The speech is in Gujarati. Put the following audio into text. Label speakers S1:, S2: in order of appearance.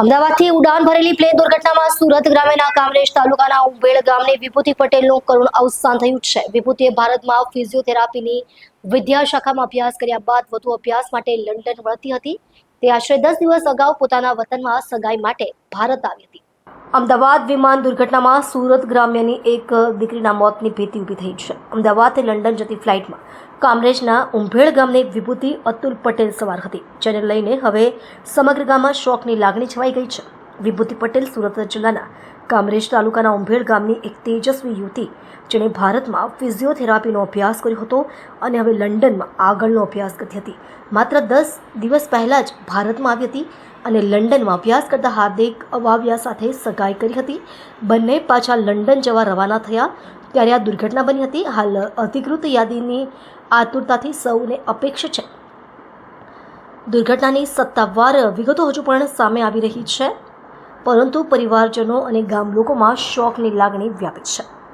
S1: અમદાવાદથી ઉડાન ભરેલી પ્લેન દુર્ઘટનામાં સુરત ગ્રામ્યના કામરેજ તાલુકાના ઉંબેડ ગામને વિભૂતિ પટેલનું કરુણ અવસાન થયું છે. વિભૂતિએ ભારતમાં ફિઝિયોથેરાપીની વિદ્યા શાખામાં અભ્યાસ કર્યા બાદ વધુ અભ્યાસ માટે લંડન વળતી હતી. તે આશરે દસ દિવસ અગાઉ પોતાના વતનમાં સગાઈ માટે ભારત આવી હતી. અમદાવાદ વિમાન દુર્ઘટનામાં સુરત ગ્રામ્યની એક દીકરીના મોતની ભીતિ ઊભી થઈ છે. અમદાવાદથી લંડન જતી ફ્લાઇટમાં કામરેજના ઉંભેળ ગામની વિભૂતિ અતુલ પટેલ સવાર હતી, જેને લઈને હવે સમગ્ર ગામમાં શોકની લાગણી છવાઈ ગઈ છે. વિભૂતિ પટેલ સુરત જિલ્લાના કામરેજ તાલુકાના ઉંભેળ ગામની એક તેજસ્વી યુવતી, જેણે ભારતમાં ફિઝિયોથેરાપીનો અભ્યાસ કર્યો હતો અને હવે લંડનમાં આગળનો અભ્યાસ કરતી હતી. માત્ર દસ દિવસ પહેલાં જ ભારતમાં આવી હતી અને લંડનમાં અભ્યાસ કરતા હાર્દિક અવાવિયા સાથે સગાઈ કરી હતી. બંને પાછા લંડન જવા રવાના થયા. ત્યારે આ દુર્ઘટના બની હતી. હાલ અધિકૃત યાદીની આતુરતાથી સૌને અપેક્ષા છે. દુર્ઘટનાની સત્તાવાર વિગતો હજુ પણ સામે આવી રહી છે. પરંતુ પરિવારજનો અને ગામ લોકોમાં શોકની લાગણી વ્યાપી છે.